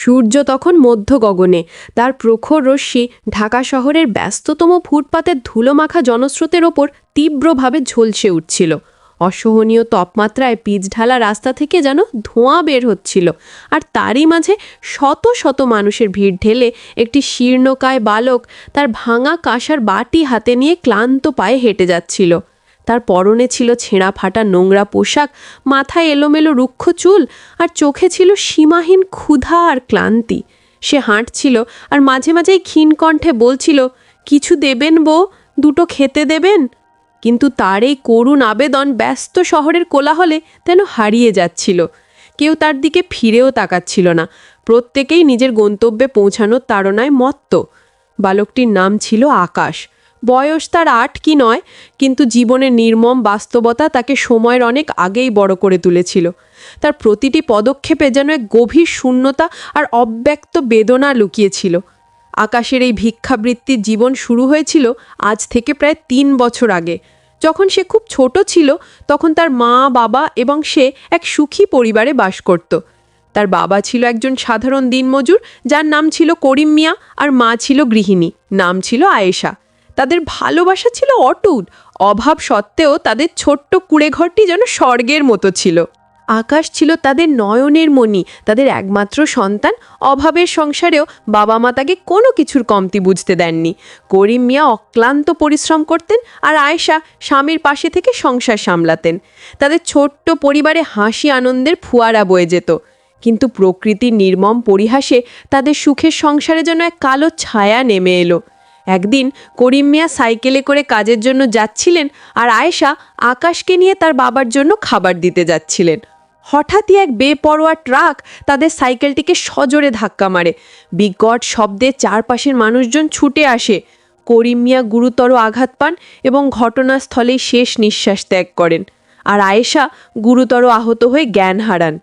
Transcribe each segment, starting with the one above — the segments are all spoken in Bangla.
সূর্য তখন মধ্য গগনে। তার প্রখর রশ্মি ঢাকা শহরের ব্যস্ততম ফুটপাতের ধুলোমাখা জনস্রোতের ওপর তীব্রভাবে ঝলসে উঠছিল। অসহনীয় তাপমাত্রায় পিচ ঢালা রাস্তা থেকে যেন ধোঁয়া বের হচ্ছিল আর তারই মাঝে শত শত মানুষের ভিড় ঢেলে একটি শীর্ণকায় বালক তার ভাঙা কাঁসার বাটি হাতে নিয়ে ক্লান্ত পায়ে হেঁটে যাচ্ছিল। তার পরনে ছিল ছেঁড়া ফাটা নোংরা পোশাক, মাথায় এলোমেলো রুক্ষ চুল আর চোখে ছিল সীমাহীন ক্ষুধা আর ক্লান্তি। সে হাঁটছিল আর মাঝে মাঝেই ক্ষীণ কণ্ঠে বলছিল, কিছু দেবেন বউ? দুটো খেতে দেবেন? কিন্তু তার এই করুণ আবেদন ব্যস্ত শহরের কোলাহলে যেন হারিয়ে যাচ্ছিল। কেউ তার দিকে ফিরেও তাকাচ্ছিল না। প্রত্যেকেই নিজের গন্তব্যে পৌঁছানোর তাড়নায় মত্ত। বালকটির নাম ছিল আকাশ। বয়স তার আট কি নয়, কিন্তু জীবনের নির্মম বাস্তবতা তাকে সময়ের অনেক আগেই বড় করে তুলেছিল। তার প্রতিটি পদক্ষেপে যেন এক গভীর শূন্যতা আর অব্যক্ত বেদনা লুকিয়েছিল। আকাশের এই ভিক্ষাবৃত্তির জীবন শুরু হয়েছিল আজ থেকে প্রায় তিন বছর আগে। যখন সে খুব ছোট ছিল, তখন তার মা, বাবা এবং সে এক সুখী পরিবারে বাস করত। তার বাবা ছিল একজন সাধারণ দিনমজুর, যার নাম ছিল করিম মিয়া আর মা ছিল গৃহিণী, নাম ছিল আয়েশা। তাদের ভালোবাসা ছিল অটুট। অভাব সত্ত্বেও তাদের ছোট্ট কুড়েঘরটি যেন স্বর্গের মতো ছিল। আকাশ ছিল তাদের নয়নের মণি, তাদের একমাত্র সন্তান। অভাবের সংসারেও বাবা মা তাকে কোনো কিছুর কমতি বুঝতে দেননি। করিম মিয়া অক্লান্ত পরিশ্রম করতেন আর আয়েশা স্বামীর পাশে থেকে সংসার সামলাতেন। তাদের ছোট্ট পরিবারে হাসি আনন্দের ফুয়ারা বয়ে যেত। কিন্তু প্রকৃতির নির্মম পরিহাসে তাদের সুখের সংসারে যেন এক কালো ছায়া নেমে এলো। একদিন করিম মিয়া সাইকেলে করে কাজের জন্য যাচ্ছিলেন আর আয়েশা আকাশকে নিয়ে তার বাবার জন্য খাবার দিতে যাচ্ছিলেন। হঠাৎই এক বেপরোয়া ট্রাক তাদের সাইকেলটিকে সজোরে ধাক্কা মারে। বিকট শব্দে চারপাশের মানুষজন ছুটে আসে। করিম মিয়া গুরুতর আঘাত পান এবং ঘটনাস্থলেই শেষ নিঃশ্বাস ত্যাগ করেন আর আয়েশা গুরুতর আহত হয়ে জ্ঞান হারান।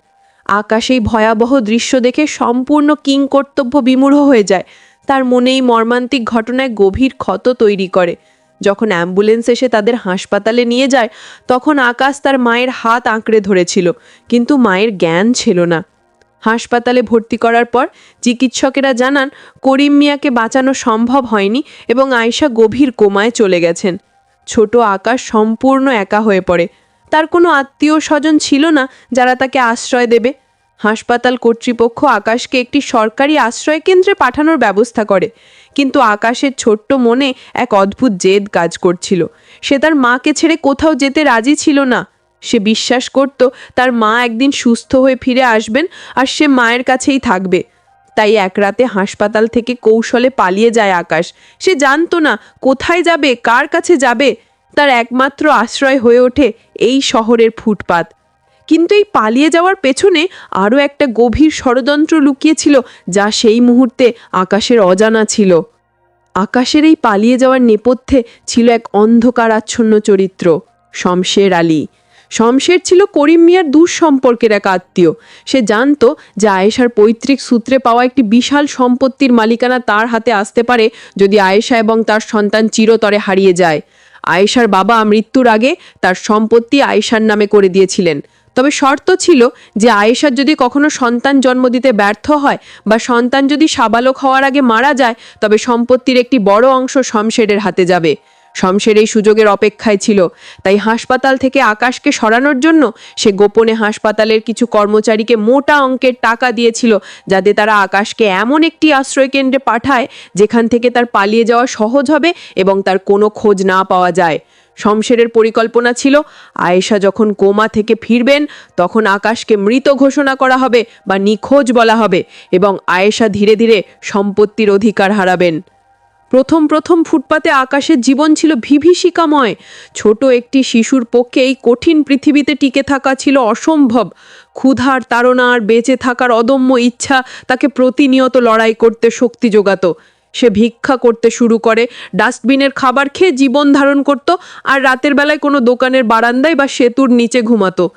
আকাশেই ভয়াবহ দৃশ্য দেখে সম্পূর্ণ কিং কর্তব্য বিমূঢ় হয়ে যায়। তার মনেই মর্মান্তিক ঘটনায় গভীর ক্ষত তৈরি করে। যখন অ্যাম্বুলেন্স এসে তাদের হাসপাতালে নিয়ে যায়, তখন আকাশ তার মায়ের হাত আঁকড়ে ধরেছিল, কিন্তু মায়ের জ্ঞান ছিল না। হাসপাতালে ভর্তি করার পর চিকিৎসকেরা জানান, করিম মিয়াকে বাঁচানো সম্ভব হয়নি এবং আয়শা গভীর কোমায় চলে গেছেন। ছোট আকাশ সম্পূর্ণ একা হয়ে পড়ে। তার কোনো আত্মীয় স্বজন ছিল না যারা তাকে আশ্রয় দেবে। হাসপাতাল কর্তৃপক্ষ আকাশকে একটি সরকারি আশ্রয় কেন্দ্রে পাঠানোর ব্যবস্থা করে। কিন্তু আকাশের ছোট্ট মনে এক অদ্ভুত জেদ কাজ করছিল। সে তার মাকে ছেড়ে কোথাও যেতে রাজি ছিল না। সে বিশ্বাস করত তার মা একদিন সুস্থ হয়ে ফিরে আসবেন আর সে মায়ের কাছেই থাকবে। তাই এক রাতে হাসপাতাল থেকে কৌশলে পালিয়ে যায় আকাশ। সে জানতো না কোথায় যাবে, কার কাছে যাবে। তার একমাত্র আশ্রয় হয়ে ওঠে এই শহরের ফুটপাত। কিন্তু এই পালিয়ে যাওয়ার পেছনে আরও একটা গভীর ষড়যন্ত্র লুকিয়েছিল যা সেই মুহূর্তে আকাশের অজানা ছিল। আকাশের এই পালিয়ে যাওয়ার নেপথ্যে ছিল এক অন্ধকার আচ্ছন্ন চরিত্র, শমশের আলী। শমশের ছিল করিম মিয়ার সম্পর্কের এক আত্মীয়। সে জানতো যে আয়েশার পৈতৃক সূত্রে পাওয়া একটি বিশাল সম্পত্তির মালিকানা তার হাতে আসতে পারে যদি আয়েশা এবং তার সন্তান চিরতরে হারিয়ে যায়। আয়েশার বাবা মৃত্যুর আগে তার সম্পত্তি আয়েশার নামে করে দিয়েছিলেন। তবে শর্ত ছিল যে আয়েশার যদি কখনো সন্তান জন্ম দিতে ব্যর্থ হয় বা সন্তান যদি সাবালক হওয়ার আগে মারা যায়, তবে সম্পত্তির একটি বড় অংশ শমশেরের হাতে যাবে। শমশের এই সুযোগের অপেক্ষায় ছিল। তাই হাসপাতাল থেকে আকাশকে সরানোর জন্য সে গোপনে হাসপাতালের কিছু কর্মচারীকে মোটা অঙ্কের টাকা দিয়েছিল, যাতে তারা আকাশকে এমন একটি আশ্রয় কেন্দ্রে পাঠায়, যেখান থেকে তার পালিয়ে যাওয়া সহজ হবে এবং তার কোনো খোঁজ না পাওয়া যায়। শমশেরের পরিকল্পনা ছিল, আয়েশা যখন কোমা থেকে ফিরবেন, তখন আকাশকে মৃত ঘোষণা করা হবে বা নিখোঁজ বলা হবে এবং আয়েশা ধীরে ধীরে সম্পত্তির অধিকার হারাবেন। প্রথম প্রথম ফুটপাতে আকাশের জীবন ছিল বিভীষিকাময় ছোট একটি শিশুর পক্ষে এই কঠিন পৃথিবীতে টিকে থাকা ছিল অসম্ভব। ক্ষুধার তাড়না আর বেঁচে থাকার অদম্য ইচ্ছা তাকে প্রতিনিয়ত লড়াই করতে শক্তি যোগাতো। সে ভিক্ষা করতে শুরু করে। ডাস্টবিনের খাবার খেয়ে জীবন ধারণ করত আর রাতের বেলায় কোনো দোকানের বারান্দায় বা সেতুর নিচে ঘুমাতো।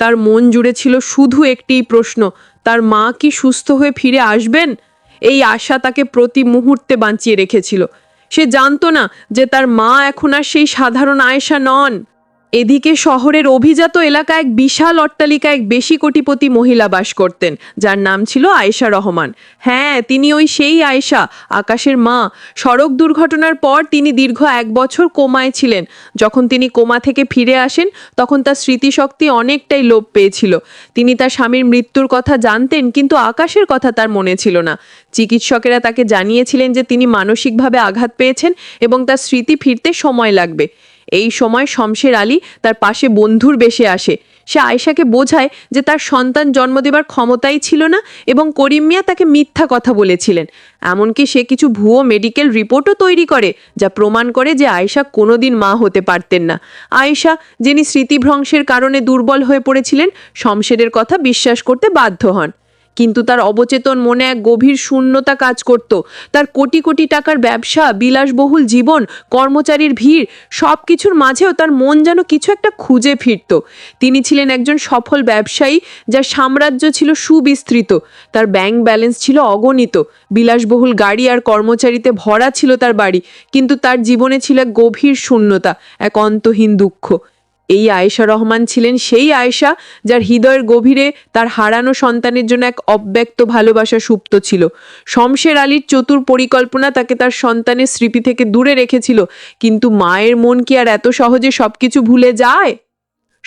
তার মন জুড়ে ছিল শুধু একটিই প্রশ্ন, তার মা কি সুস্থ হয়ে ফিরে আসবেন? এই আশা তাকে প্রতি মুহূর্তে বাঁচিয়ে রেখেছিল। সে জানতো না যে তার মা এখন আর সেই সাধারণ আয়েশা নন। এদিকে শহরের অভিজাত এলাকা এক বিশাল অট্টালিকা এক বেশি কোটিপতি মহিলা বাস করতেন, যার নাম ছিল আয়েশা রহমান। হ্যাঁ তিনি ওই সেই আয়েশা, আকাশের মা। সড়ক দুর্ঘটনার পর তিনি দীর্ঘ এক বছর কোমায় ছিলেন। যখন তিনি কোমা থেকে ফিরে আসেন, তখন তার স্মৃতিশক্তি অনেকটাই লোপ পেয়েছিল। তিনি তার স্বামীর মৃত্যুর কথা জানতেন, কিন্তু আকাশের কথা তার মনে ছিল না। চিকিৎসকেরা তাকে জানিয়েছিলেন যে তিনি মানসিকভাবে আঘাত পেয়েছেন এবং তার স্মৃতি ফিরতে সময় লাগবে। এই সময় শমশের আলী তার পাশে বন্ধুর বেশে আসে। সে আয়েশাকে বোঝায় যে তার সন্তান জন্ম দেবার ক্ষমতাই ছিল না এবং করিম মিয়া তাকে মিথ্যা কথা বলেছিলেন। এমনকি সে কিছু ভুয়ো মেডিকেল রিপোর্টও তৈরি করে, যা প্রমাণ করে যে আয়েশা কোনোদিন মা হতে পারতেন না। আয়েশা, যিনি স্মৃতিভ্রংশের কারণে দুর্বল হয়ে পড়েছিলেন, শমশেরের কথা বিশ্বাস করতে বাধ্য হন। কিন্তু তার অবচেতন মনে এক গভীর শূন্যতা কাজ করত। তার কোটি কোটি টাকার ব্যবসা, বিলাসবহুল জীবন, কর্মচারীর ভিড় সব কিছুর মাঝেও তার মন যেন কিছু একটা খুঁজে ফিরত। তিনি ছিলেন একজন সফল ব্যবসায়ী যার সাম্রাজ্য ছিল সুবিস্তৃত। তার ব্যাংক ব্যালেন্স ছিল অগণিত। বিলাসবহুল গাড়ি আর কর্মচারীতে ভরা ছিল তার বাড়ি, কিন্তু তার জীবনে ছিল এক গভীর শূন্যতা, এক অন্তহীন দুঃখ। এই আয়েশা রহমান ছিলেন সেই আয়েশা যার হৃদয়ের গভীরে তার হারানো সন্তানের জন্য এক অব্যক্ত ভালোবাসা সুপ্ত ছিল। শমশের আলীর চতুর পরিকল্পনা তাকে তার সন্তানের স্মৃতি থেকে দূরে রেখেছিল। কিন্তু মায়ের মন কি আর এত সহজে সবকিছু ভুলে যায়?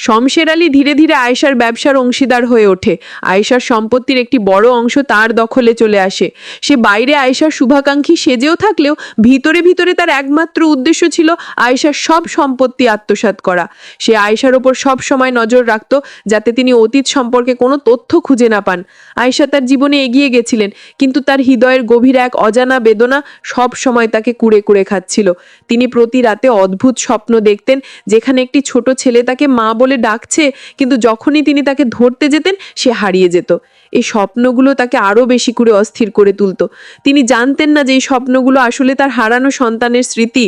শমশের আলী ধীরে ধীরে আয়েশার ব্যবসার অংশীদার হয়ে ওঠে। আয়েশার সম্পত্তির একটি বড় অংশ তার দখলে চলে আসে। সে বাইরে আয়েশার শুভাকাঙ্ক্ষী সেজেও থাকলেও ভিতরে ভিতরে তার একমাত্র উদ্দেশ্য ছিল আয়েশার সব সম্পত্তি আত্মসাৎ করা। সে আয়েশার ওপর সব সময় নজর রাখত যাতে তিনি অতীত সম্পর্কে কোনো তথ্য খুঁজে না পান। আয়েশা তার জীবনে এগিয়ে গেছিলেন, কিন্তু তার হৃদয়ের গভীর এক অজানা বেদনা সব সময় তাকে কুড়ে কুড়ে খাচ্ছিল। তিনি প্রতি রাতে অদ্ভুত স্বপ্ন দেখতেন, যেখানে একটি ছোট ছেলে তাকে মা বলে ডাকছে, কিন্তু যখনই তিনি তাকে ধরতে যেতেন, সে হারিয়ে যেত। এই স্বপ্নগুলো তাকে আরও বেশি করে অস্থির করে তুলতো। তিনি জানতেন না যে এই স্বপ্নগুলো আসলে তার হারানো সন্তানের স্মৃতি।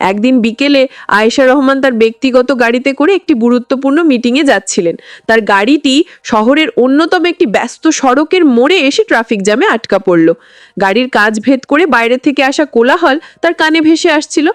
একদিন বিকেলে আয়েশা রহমান তার ব্যক্তিগত গাড়িতে করে একটি গুরুত্বপূর্ণ মিটিংয়ে যাচ্ছিলেন। তার গাড়িটি শহরের অন্যতম একটি ব্যস্ত সড়কের মোড়ে এসে ট্রাফিক জ্যামে আটকা পড়ল। গাড়ির কাজ ভেদ করে বাইরে থেকে আসা কোলাহল তার কানে ভেসে আসছিল।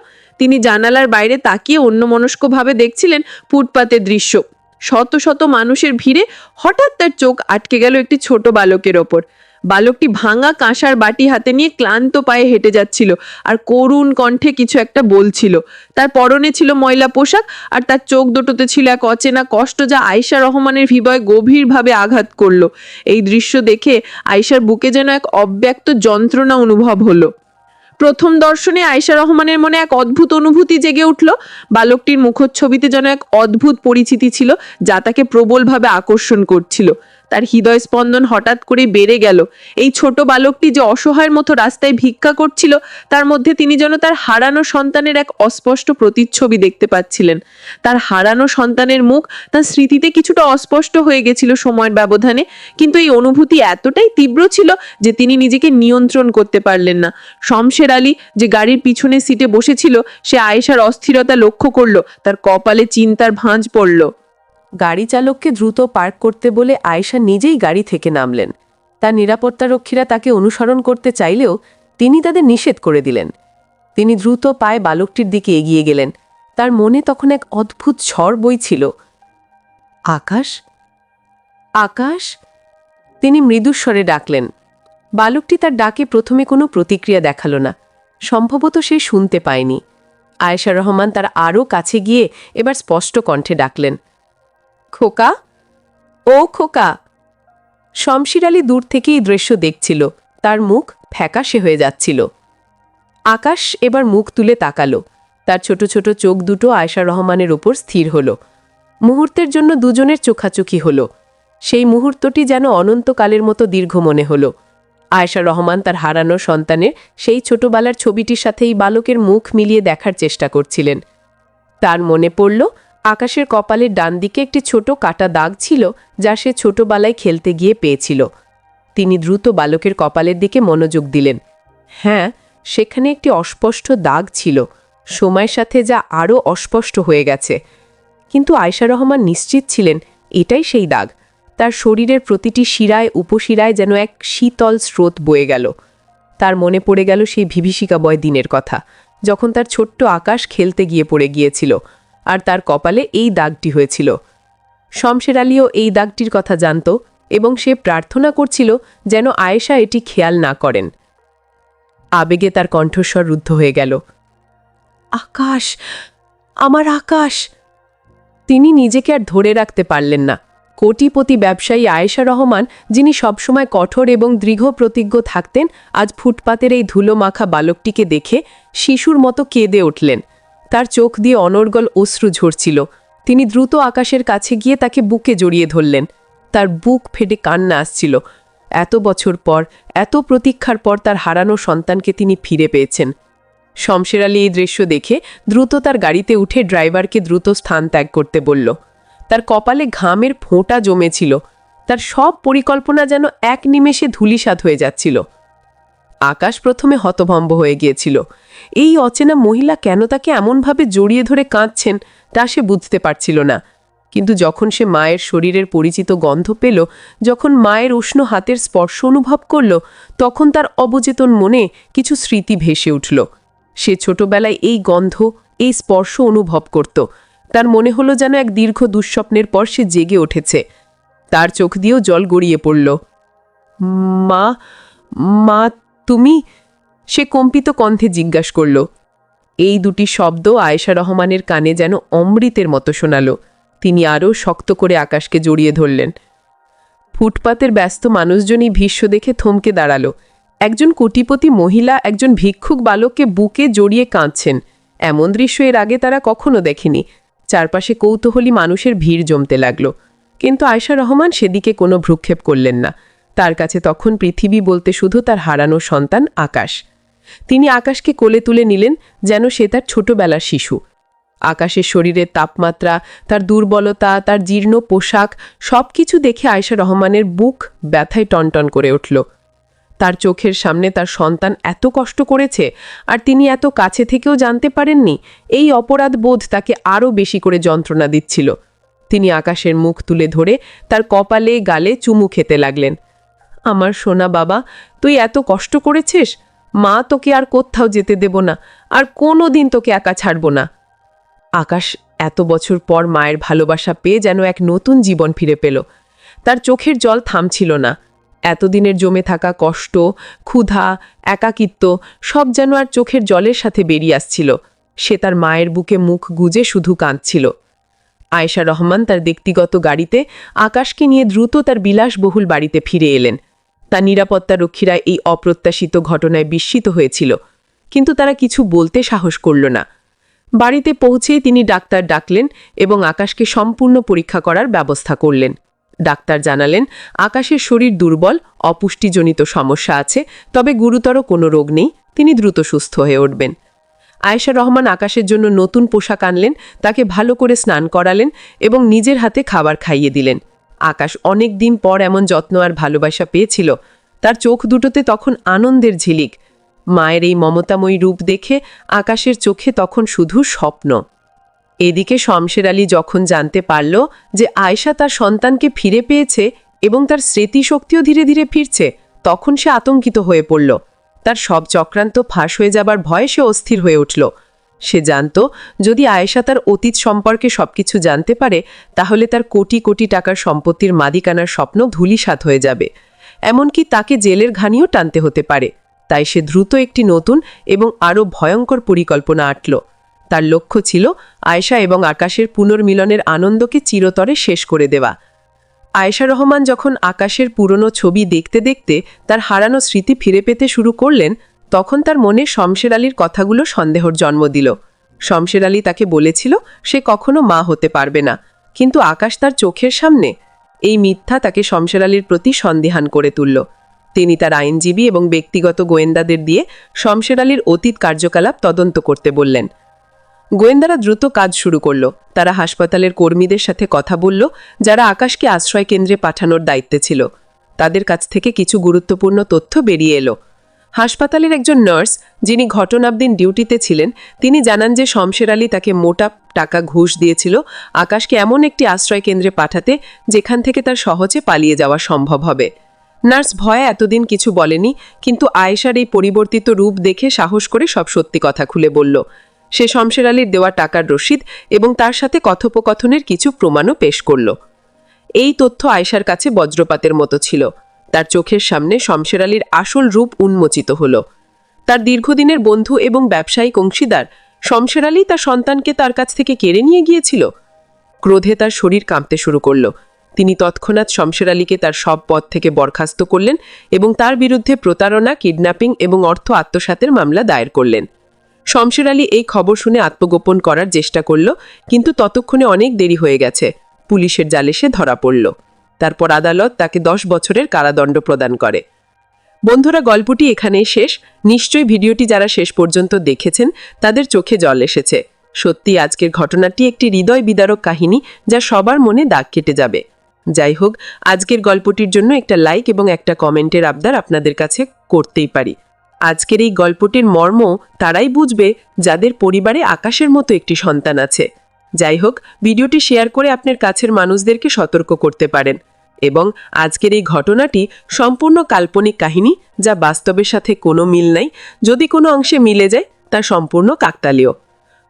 তিনি জানালার বাইরে তাকিয়ে অন্যমনস্কভাবে দেখছিলেন ফুটপাতের দৃশ্য। শত শত মানুষের ভিড়ে হঠাৎ তার চোখ আটকে গেল একটি ছোট বালকের ওপর। বালকটি ভাঙা কাঁসার বাটি হাতে নিয়ে ক্লান্ত পায়ে হেঁটে যাচ্ছিল আর করুণ কণ্ঠে কিছু একটা বলছিল। তার পরনে ছিল ময়লা পোশাক আর তার চোখ দুটোতে ছিল এক অচেনা কষ্ট যা আয়শা রহমানের হৃদয় গভীরভাবে আঘাত করল। এই দৃশ্য দেখে আয়শার বুকে যেন এক অব্যক্ত যন্ত্রণা অনুভব হলো। প্রথম দর্শনে আয়েশা রহমানের মনে এক অদ্ভুত অনুভূতি জেগে উঠল। বালকটির মুখচ্ছবিতে যেন এক অদ্ভুত পরিচিতি ছিল, যা তাকে প্রবলভাবে আকর্ষণ করছিল। তার হৃদয় স্পন্দন হঠাৎ করে বেড়ে গেল। এই ছোট বালকটি যে অসহায়ের মতো রাস্তায় ভিক্ষা করছিল, তার মধ্যে তিনি যেন তার হারানো সন্তানের এক অস্পষ্ট প্রতিচ্ছবি দেখতে পাচ্ছিলেন। তার হারানো সন্তানের মুখ তার স্মৃতিতে কিছুটা অস্পষ্ট হয়ে গেছিল সময়ের ব্যবধানে, কিন্তু এই অনুভূতি এতটাই তীব্র ছিল যে তিনি নিজেকে নিয়ন্ত্রণ করতে পারলেন না। শমশের আলী যে গাড়ির পিছনে সিটে বসেছিল, সে আয়েশার অস্থিরতা লক্ষ্য করল, তার কপালে চিন্তার ভাঁজ পড়ল। গাড়ি চালককে দ্রুত পার্ক করতে বলে আয়েশা নিজেই গাড়ি থেকে নামলেন। তার নিরাপত্তারক্ষীরা তাকে অনুসরণ করতে চাইলেও তিনি তাদের নিষেধ করে দিলেন। তিনি দ্রুত পায়ে বালকটির দিকে এগিয়ে গেলেন। তার মনে তখন এক অদ্ভুত ঝড় বইছিল আকাশ? আকাশ? তিনি মৃদুস্বরে ডাকলেন। বালকটি তার ডাকে প্রথমে কোনো প্রতিক্রিয়া দেখাল না। সম্ভবত সে শুনতে পায়নি। আয়েশা রহমান তার আরও কাছে গিয়ে এবার স্পষ্ট কণ্ঠে ডাকলেন খোকা? ও খোকা। শমশির আলী দূর থেকে এই দৃশ্য দেখছিল। তার মুখ ফ্যাকাশে হয়ে যাচ্ছিল। আকাশ এবার মুখ তুলে তাকালো। তার ছোট ছোট চোখ দুটো আয়শা রহমানের ওপর স্থির হলো। মুহূর্তের জন্য দুজনের চোখাচোখি হলো। সেই মুহূর্তটি যেন অনন্তকালের মতো দীর্ঘ মনে হলো। আয়েশা রহমান তার হারানো সন্তানের সেই ছোটবেলার ছবিটির সাথে এই বালকের মুখ মিলিয়ে দেখার চেষ্টা করছিলেন। তার মনে পড়ল আকাশের কপালের ডান দিকে একটি ছোট কাটা দাগ ছিল যা সে ছোটবেলায় খেলতে গিয়ে পেয়েছিল। তিনি দ্রুত বালকের কপালের দিকে মনোযোগ দিলেন। হ্যাঁ সেখানে একটি অস্পষ্ট দাগ ছিল, সময়ের সাথে যা আরও অস্পষ্ট হয়ে গেছে। কিন্তু আয়শা রহমান নিশ্চিত ছিলেন, এটাই সেই দাগ। তার শরীরের প্রতিটি শিরায়, উপশিরায় যেন এক শীতল স্রোত বয়ে গেল। তার মনে পড়ে গেল সেই বিভীষিকা বয় দিনের কথা, যখন তার ছোট্ট আকাশ খেলতে গিয়ে পড়ে গিয়েছিল। আর তার কপালে এই দাগটি হয়েছিল। শমশের আলীও এই দাগটির কথা জানত এবং সে প্রার্থনা করছিল যেন আয়েশা এটি খেয়াল না করেন। আবেগে তার কণ্ঠস্বর রুদ্ধ হয়ে গেল। আকাশ, আমার আকাশ! তিনি নিজেকে আর ধরে রাখতে পারলেন না। কোটিপতি ব্যবসায়ী আয়েশা রহমান, যিনি সবসময় কঠোর এবং দৃঢ় প্রতিজ্ঞ থাকতেন, আজ ফুটপাতের এই ধুলো মাখা বালকটিকে দেখে শিশুর মতো কেঁদে উঠলেন। তার চোখ দিয়ে অনর্গল অশ্রু ঝরছিল। তিনি দ্রুত আকাশের কাছে গিয়ে তাকে বুকে জড়িয়ে ধরলেন। তার বুক ফেটে কান্না আসছিল। এত বছর পর, এত প্রতীক্ষার পর তার হারানো সন্তানকে তিনি ফিরে পেয়েছেন। শমশের আলী এই দৃশ্য দেখে দ্রুত তার গাড়িতে উঠে ড্রাইভারকে দ্রুত স্থান ত্যাগ করতে বলল। তার কপালে ঘামের ফোঁটা জমেছিল। তার সব পরিকল্পনা যেন এক নিমেষে ধূলিসাৎ হয়ে যাচ্ছিল। আকাশ প্রথমে হতভম্ব হয়ে গিয়েছিল। এই অচেনা মহিলা কেন তাকে এমনভাবে জড়িয়ে ধরে কাঁদছেন তা সে বুঝতে পারছিল না। কিন্তু যখন সে মায়ের শরীরের পরিচিত গন্ধ পেল, যখন মায়ের উষ্ণ হাতের স্পর্শ অনুভব করল, তখন তার অবচেতন মনে কিছু স্মৃতি ভেসে উঠল। সে ছোটবেলায় এই গন্ধ, এই স্পর্শ অনুভব করত। তার মনে হলো যেন এক দীর্ঘ দুঃস্বপ্নের পর সে জেগে উঠেছে। তার চোখ দিয়েও জল গড়িয়ে পড়ল। মা মা তুমি? সে কম্পিত কণ্ঠে জিজ্ঞাস করল। এই দুটি শব্দ আয়েশা রহমানের কানে যেন অমৃতের মতো শোনালো। তিনি আরও শক্ত করে আকাশকে জড়িয়ে ধরলেন। ফুটপাতের ব্যস্ত মানুষজনই ভীষ্ম দেখে থমকে দাঁড়াল। একজন কোটিপতি মহিলা, একজন ভিক্ষুক বালককে বুকে জড়িয়ে কাঁদছেন। এমন দৃশ্য এর আগে তারা কখনো দেখেনি। চারপাশে কৌতূহলী মানুষের ভিড় জমতে লাগল। কিন্তু আয়শা রহমান সেদিকে কোনো ভ্রুক্ষেপ করলেন না। তার কাছে তখন পৃথিবী বলতে শুধু তার হারানো সন্তান আকাশ। তিনি আকাশকে কোলে তুলে নিলেন যেন সে তার ছোটবেলার শিশু। আকাশের শরীরের তাপমাত্রা, তার দুর্বলতা, তার জীর্ণ পোশাক সব কিছু দেখে আয়শা রহমানের বুক ব্যথায় টনটন করে উঠল। তার চোখের সামনে তার সন্তান এত কষ্ট করেছে আর তিনি এত কাছে থেকেও জানতে পারেননি, এই অপরাধ বোধ তাকে আরও বেশি করে যন্ত্রণা দিচ্ছিল। তিনি আকাশের মুখ তুলে ধরে তার কপালে গালে চুমু খেতে লাগলেন। আমার সোনা বাবা, তুই এত কষ্ট করেছিস? মা তোকে আর কোথাও যেতে দেব না, আর কোনো দিন তোকে একা ছাড়ব না। আকাশ এত বছর পর মায়ের ভালোবাসা পেয়ে যেন এক নতুন জীবন ফিরে পেল। তার চোখের জল থামছিল না। এতদিনের জমে থাকা কষ্ট, ক্ষুধা, একাকিত্ব, সব যেন আর চোখের জলের সাথে বেরিয়ে আসছিল। সে তার মায়ের বুকে মুখ গুজে শুধু কাঁদছিল। আয়েশা রহমান তার ব্যক্তিগত গাড়িতে আকাশকে নিয়ে দ্রুত তার বিলাসবহুল বাড়িতে ফিরে এলেন। তার নিরাপত্তা রক্ষীরা এই অপ্রত্যাশিত ঘটনায় বিস্মিত হয়েছিল। কিন্তু তারা কিছু বলতে সাহস করল না। বাড়িতে পৌঁছেই তিনি ডাক্তার ডাকলেন এবং আকাশকে সম্পূর্ণ পরীক্ষা করার ব্যবস্থা করলেন। ডাক্তার জানালেন, আকাশের শরীর দুর্বল, অপুষ্টিজনিত সমস্যা আছে, তবে গুরুতর কোনো রোগ নেই, তিনি দ্রুত সুস্থ হয়ে উঠবেন। আয়েশা রহমান আকাশের জন্য নতুন পোশাক আনলেন, তাকে ভালো করে স্নান করালেন এবং নিজের হাতে খাবার খাইয়ে দিলেন। আকাশ অনেক দিন পর এমন যত্ন আর ভালোবাসা পেয়েছিল। তার চোখ দুটোতে তখন আনন্দের ঝিলিক। মায়ের এই মমতাময়ী রূপ দেখে আকাশের চোখে তখন শুধু স্বপ্ন। এদিকে শমশের আলী যখন জানতে পারল যে আয়েশা তার সন্তানকে ফিরে পেয়েছে এবং তার স্মৃতিশক্তিও ধীরে ধীরে ফিরছে, তখন সে আতঙ্কিত হয়ে পড়ল। তার সব চক্রান্ত ফাঁস হয়ে যাবার ভয়ে সে অস্থির হয়ে উঠল। সে জানত, যদি আয়েশা তার অতীত সম্পর্কে সবকিছু জানতে পারে, তাহলে তার কোটি কোটি টাকার সম্পত্তির মাদিকানার স্বপ্ন ধূলিসাৎ হয়ে যাবে। এমনকি তাকে জেলের ঘানিও টানতে হতে পারে। তাই সে দ্রুত একটি নতুন এবং আরও ভয়ঙ্কর পরিকল্পনা আটল। তার লক্ষ্য ছিল আয়েশা এবং আকাশের পুনর্মিলনের আনন্দকে চিরতরে শেষ করে দেওয়া। আয়েশা রহমান যখন আকাশের পুরনো ছবি দেখতে দেখতে তার হারানো স্মৃতি ফিরে পেতে শুরু করলেন তখন তার মনে শমশের আলীর কথাগুলো সন্দেহর জন্ম দিল। শমশের আলী তাকে বলেছিল, সে কখনো মা হতে পারবে না। কিন্তু আকাশ তার চোখের সামনে। এই মিথ্যা তাকে শমশের আলীর প্রতি সন্দেহান করে তুলল। তিনি তার আইনজীবী এবং ব্যক্তিগত গোয়েন্দাদের দিয়ে শমশের আলীর অতীত কার্যকলাপ তদন্ত করতে বললেন। গোয়েন্দারা দ্রুত কাজ শুরু করল। তারা হাসপাতালের কর্মীদের সাথে কথা বলল, যারা আকাশকে আশ্রয় কেন্দ্রে পাঠানোর দায়িত্বে ছিল। তাদের কাছ থেকে কিছু গুরুত্বপূর্ণ তথ্য বেরিয়ে এলো। হাসপাতালের একজন নার্স যিনি ঘটনার দিন ডিউটিতে ছিলেন, তিনি জানান যে শমশের আলী তাকে মোটা টাকা ঘুষ দিয়েছিল আকাশকে এমন একটি আশ্রয় কেন্দ্রে পাঠাতে যেখান থেকে তার সহজে পালিয়ে যাওয়া সম্ভব হবে। নার্স ভয়ে এতদিন কিছু বলেনি, কিন্তু আয়েশার এই পরিবর্তিত রূপ দেখে সাহস করে সব সত্যি কথা খুলে বলল। সে শমশের আলীর দেওয়া টাকার রসিদ এবং তার সাথে কথোপকথনের কিছু প্রমাণও পেশ করল। এই তথ্য আয়েশার কাছে বজ্রপাতের মতো ছিল। তার চোখের সামনে শমশের আলীর আসল রূপ উন্মোচিত হল। তার দীর্ঘদিনের বন্ধু এবং ব্যবসায়িক অংশীদার শমশের আলী তার সন্তানকে তার কাছ থেকে কেড়ে নিয়ে গিয়েছিল। ক্রোধে তার শরীর কাঁপতে শুরু করল। তিনি তৎক্ষণাৎ শমশের আলীকে তার সব পদ থেকে বরখাস্ত করলেন এবং তার বিরুদ্ধে প্রতারণা, কিডন্যাপিং এবং অর্থ আত্মসাতের মামলা দায়ের করলেন। শমশের আলী এই খবর শুনে আত্মগোপন করার চেষ্টা করল, কিন্তু ততক্ষণে অনেক দেরি হয়ে গেছে। পুলিশের জালে সে ধরা পড়ল। তারপর আদালত তাকে দশ বছরের কারাদণ্ড প্রদান করে। বন্ধুরা, গল্পটি এখানেই শেষ। নিশ্চয়ই ভিডিওটি যারা শেষ পর্যন্ত দেখেছেন, তাদের চোখে জল এসেছে। সত্যি, আজকের ঘটনাটি একটি হৃদয় বিদারক কাহিনী যা সবার মনে দাগ কেটে যাবে। যাই হোক, আজকের গল্পটির জন্য একটা লাইক এবং একটা কমেন্টের আবদার আপনাদের কাছে করতেই পারি। আজকের এই গল্পটির মর্ম তারাই বুঝবে যাদের পরিবারে আকাশের মতো একটি সন্তান আছে। যাই হোক, ভিডিওটি শেয়ার করে আপনার কাছের মানুষদেরকে সতর্ক করতে পারেন। এবং আজকের এই ঘটনাটি সম্পূর্ণ কাল্পনিক কাহিনী, যা বাস্তবের সাথে কোনো মিল নাই। যদি কোনো অংশে মিলে যায়, তা সম্পূর্ণ কাকতালীয়।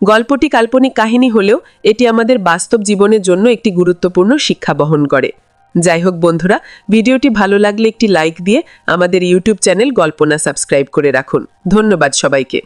গল্পটি কাল্পনিক কাহিনী হলেও এটি আমাদের বাস্তব জীবনের জন্য একটি গুরুত্বপূর্ণ শিক্ষা বহন করে। যাই হোক বন্ধুরা, ভিডিওটি ভালো লাগলে একটি লাইক দিয়ে আমাদের ইউটিউব চ্যানেল গল্পনা সাবস্ক্রাইব করে রাখুন। ধন্যবাদ সবাইকে।